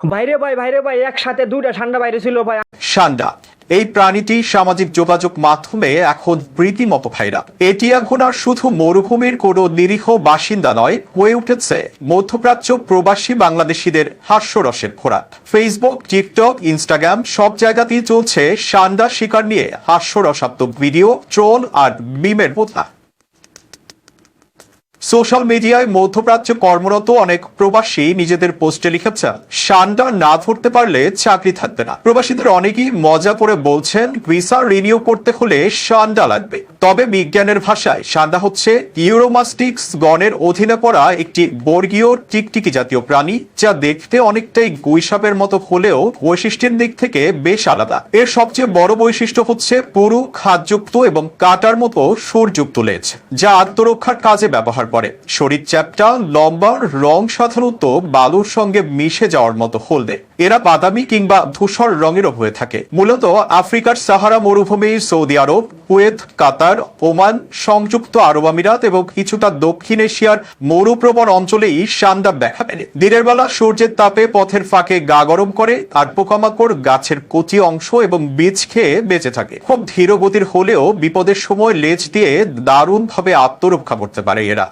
বাইরে ভাই, ভাইরে ভাই, একসাথে দুইটা ঠান্ডা বাইরে ছিল ভাই। সান্ডা এই প্রাণীটি সামাজিক যোগাযোগ মাধ্যমে এখন রীতিমতো ভাইরা এটি এখন আর শুধু মরুভূমির কোনো নিরীহ বাসিন্দা নয়, হয়ে উঠেছে মধ্যপ্রাচ্য প্রবাসী বাংলাদেশিদের হাস্যরসের খোরাক। ফেসবুক টিকটক ইনস্টাগ্রাম সব জায়গাতেই চলছে সান্ডা শিকার নিয়ে হাস্যরসাত্মক ভিডিও, ট্রোল আর মিমের বোধা সোশ্যাল মিডিয়ায় মধ্যপ্রাচ্য কর্মরত অনেক প্রবাসী নিজেদের পোস্টে লিখেছেন সান্ডা না ধরতে পারলে চাকরি থাকবে না। প্রবাসীদের অনেকেই মজা করে বলছেন, ভিসা রিনিউ করতে হলে সান্ডা লাগবে। তবে বিজ্ঞানের ভাষায়, সান্ডা হচ্ছে ইউরোমাস্টিক্স গণের অধীনে পড়া একটি বর্গীয় টিকটিকি জাতীয় প্রাণী, যা দেখতে অনেকটাই গুইসাপের মতো হলেও বৈশিষ্ট্যের দিক থেকে বেশ আলাদা। এর সবচেয়ে বড় বৈশিষ্ট্য হচ্ছে পুরু, খাদযুক্ত এবং কাটার মতো সুরযুক্ত লেজ, যা আত্মরক্ষার কাজে ব্যবহার করে শরীর চ্যাপটা লম্বা, রং সাধারণত বালুর সঙ্গে মিশে যাওয়ার মতো হলদে। এরা বাদামি কিংবা ধূসর রঙেরও হয়ে থাকে। মূলত আফ্রিকার সাহারা মরুভূমি, Saudi Arab, Kuwait, Qatar, Oman, সংযুক্ত আরব আমিরাত এবং কিছুটা দক্ষিণ এশিয়ার মরুপ্রবণ অঞ্চলেই সান্ডা দেখা মেলে। দিনের বেলা সূর্যের তাপে পথের ফাঁকে গা গরম করে, আর পোকামাকড় গাছের কচি অংশ এবং বীজ খেয়ে বেঁচে থাকে। খুব ধীর গতির হলেও বিপদের সময় লেজ দিয়ে দারুণভাবে আত্মরক্ষা করতে পারে এরা।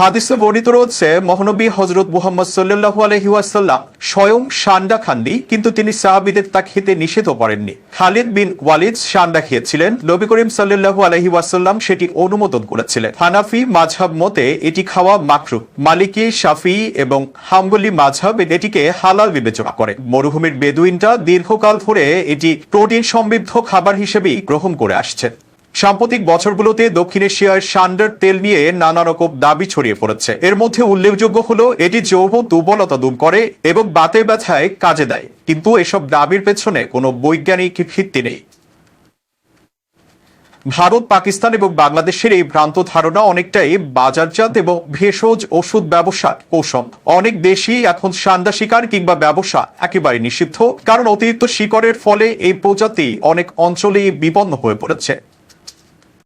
হাদিসে বর্ণিত রয়েছে, মহানবী হজরত মুহাম্মদ সাল্লাল্লাহু আলহি ওয়াসাল্লাম স্বয়ং সান্ডা খাননি, কিন্তু তিনি সাহাবিদের তা খেতে নিষেধ করেননি। খালিদ বিন ওয়ালিদ সান্ডা খেয়েছিলেন, নবী করিম সাল্লাল্লাহু আলহি ওয়াসাল্লাম সেটি অনুমোদন করেছিলেন। হানাফি মাঝহাব মতে এটি খাওয়া মাকরু মালিকি, শাফি এবং হাম্বলি মাঝহাব এটিকে হালাল বিবেচনা করে। মরুভূমির বেদুইনটা দীর্ঘকাল ধরে এটি প্রোটিন সমৃদ্ধ খাবার হিসেবেই গ্রহণ করে আসছে। সাম্প্রতিক বছরগুলোতে দক্ষিণ এশিয়ার সান্ডার তেল নিয়ে নানা রকম দাবি ছড়িয়ে পড়েছে। এর মধ্যে উল্লেখযোগ্য হলো, এটি যৌব দুর্বলতা দূর করে এবং বাতে ব্যথায় কাজে দেয়। কিন্তু এসব দাবির পেছনে কোনো বৈজ্ঞানিক ভিত্তি নেই। ভারত, পাকিস্তান এবং বাংলাদেশের এই ভ্রান্ত ধারণা অনেকটাই বাজারজাত এবং ভেষজ ওষুধ ব্যবসার কৌশল। অনেক দেশই এখন সান্দা শিকার কিংবা ব্যবসা একেবারে নিষিদ্ধ, কারণ অতিরিক্ত শিকারের ফলে এই প্রজাতি অনেক অঞ্চলেই বিপন্ন হয়ে পড়েছে।